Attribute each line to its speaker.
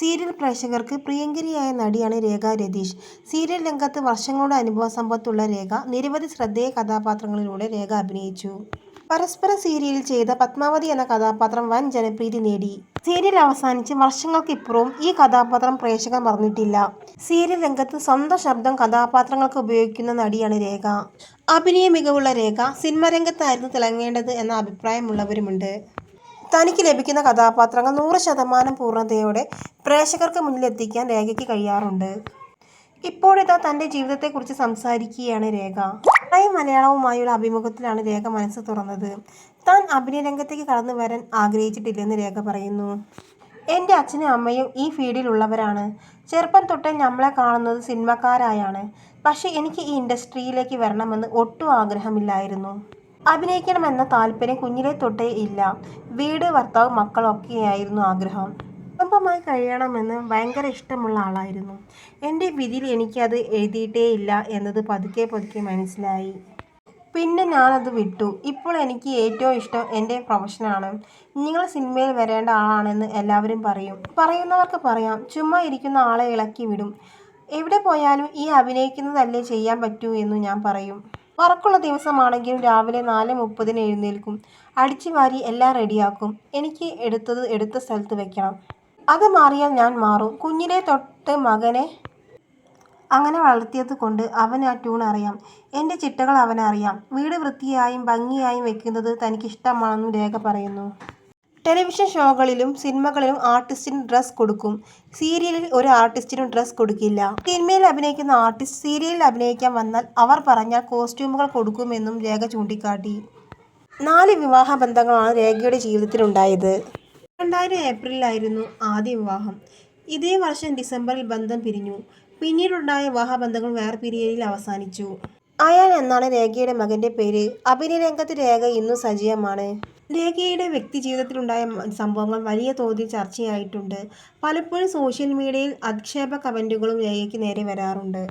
Speaker 1: Serial പ്രേക്ഷകർക്ക് പ്രിയങ്കരിയായ നടിയാണ് രേഖ Ratheesh. Serial രംഗത്ത് വർഷങ്ങളുടെ അനുഭവ സമ്പത്തുള്ള രേഖ നിരവധി ശ്രദ്ധേയ കഥാപാത്രങ്ങളിലൂടെ രേഖ അഭിനയിച്ചു. പരസ്പര സീരിയലിൽ ചെയ്ത പത്മാവതി എന്ന കഥാപാത്രം വൻ ജനപ്രീതി നേടി. സീരിയൽ അവസാനിച്ച് വർഷങ്ങൾക്കിപ്പുറവും ഈ കഥാപാത്രം പ്രേക്ഷകർ മറന്നിട്ടില്ല. സീരിയൽ രംഗത്ത് സ്വന്തം ശബ്ദം കഥാപാത്രങ്ങൾക്ക് ഉപയോഗിക്കുന്ന നടിയാണ് രേഖ. അഭിനയ മികവുള്ള രേഖ സിനിമാരംഗത്തായിരുന്നു തിളങ്ങേണ്ടത് എന്ന അഭിപ്രായമുള്ളവരുമുണ്ട്. തനിക്ക് ലഭിക്കുന്ന കഥാപാത്രങ്ങൾ നൂറ് ശതമാനം പൂർണതയോടെ പ്രേക്ഷകർക്ക് മുന്നിലെത്തിക്കാൻ രേഖയ്ക്ക് കഴിയാറുണ്ട്. ഇപ്പോഴിതാ തന്റെ ജീവിതത്തെക്കുറിച്ച് സംസാരിക്കുകയാണ് രേഖ. ടൈം മലയാളവുമായുള്ള അഭിമുഖത്തിലാണ് രേഖ മനസ്സ് തുറന്നത്. താൻ അഭിനയരംഗത്തേക്ക് കടന്നുവരാൻ ആഗ്രഹിച്ചിട്ടില്ലെന്ന് രേഖ പറയുന്നു. എന്റെ അച്ഛനും അമ്മയും ഈ ഫീൽഡിലുള്ളവരാണ്. ചെറുപ്പം തൊട്ടേ ഞങ്ങളെ കാണുന്നത് സിനിമക്കാരായാണ് പക്ഷേ എനിക്ക് ഈ ഇൻഡസ്ട്രിയിലേക്ക് വരണമെന്ന് ഒട്ടും ആഗ്രഹമില്ലായിരുന്നു. അഭിനയിക്കണമെന്ന താല്പര്യം കുഞ്ഞിലെ തൊട്ടേ ഇല്ല. വീട്, ഭർത്താവ്, മക്കളൊക്കെയായിരുന്നു ആഗ്രഹം. കുടുംബമായി കഴിയണമെന്ന് ഭയങ്കര ഇഷ്ടമുള്ള ആളായിരുന്നു. എന്റെ വിധിയിൽ എനിക്കത് എഴുതിയിട്ടേ ഇല്ല എന്നത് പതുക്കെ പതുക്കെ മനസ്സിലായി. പിന്നെ ഞാനത് വിട്ടു. ഇപ്പോൾ എനിക്ക് ഏറ്റവും ഇഷ്ടം എന്റെ പ്രൊഫഷനാണ്. നിങ്ങൾ സിനിമയിൽ വരേണ്ട ആളാണെന്ന് എല്ലാവരും പറയും. പറയുന്നവർക്ക് പറയാം. ചുമ്മാ ഇരിക്കുന്ന ആളെ ഇളക്കി വിടും. എവിടെ പോയാലും ഈ അഭിനയിക്കുന്നതല്ലേ ചെയ്യാൻ പറ്റൂ എന്ന് ഞാൻ പറയും. വർക്കുള്ള ദിവസമാണെങ്കിലും രാവിലെ നാല് മുപ്പതിന് എഴുന്നേൽക്കും. അടിച്ചു വാരി എല്ലാം റെഡിയാക്കും. എനിക്ക് എടുത്തത് എടുത്ത സ്ഥലത്ത് വെക്കണം. അത് മാറിയാൽ ഞാൻ മാറും. കുഞ്ഞിലെ തൊട്ട് മകനെ അങ്ങനെ വളർത്തിയത് കൊണ്ട് അവന് ആ ട്യൂൺ അറിയാം. എന്റെ ചിട്ടകൾ അവനറിയാം. വീട് വൃത്തിയായും ഭംഗിയായും വെക്കുന്നത് തനിക്കിഷ്ടമാണെന്നും രേഖ പറയുന്നു. ടെലിവിഷൻ ഷോകളിലും സിനിമകളിലും ആർട്ടിസ്റ്റിന് ഡ്രസ് കൊടുക്കും. സീരിയലിൽ ഒരു ആർട്ടിസ്റ്റിനും ഡ്രസ് കൊടുക്കില്ല. സിനിമയിൽ അഭിനയിക്കുന്ന ആർട്ടിസ്റ്റ് സീരിയലിൽ അഭിനയിക്കാൻ വന്നാൽ അവർ പറഞ്ഞാൽ കോസ്റ്റ്യൂമുകൾ കൊടുക്കുമെന്നും രേഖ ചൂണ്ടിക്കാട്ടി. നാല് വിവാഹ ബന്ധങ്ങളാണ് രേഖയുടെ ജീവിതത്തിലുണ്ടായത്. രണ്ടായിരം ഏപ്രിലായിരുന്നു ആദ്യ വിവാഹം. ഇതേ വർഷം ഡിസംബറിൽ ബന്ധം പിരിഞ്ഞു. പിന്നീടുണ്ടായ വിവാഹബന്ധങ്ങളും വേർപിരിയലിൽ അവസാനിച്ചു. അയാൻ എന്നാണ് രേഖയുടെ മകന്റെ പേര്. അഭിനയ രംഗത്ത് രേഖ ഇന്നും സജീവമാണ്. രേഖയുടെ വ്യക്തിജീവിതത്തിലുണ്ടായ സംഭവങ്ങൾ വലിയ തോതിൽ ചർച്ചയായിട്ടുണ്ട്. പലപ്പോഴും സോഷ്യൽ മീഡിയയിൽ അധിക്ഷേപ കമന്റുകളും രേഖയ്ക്ക് നേരെ വരാറുണ്ട്.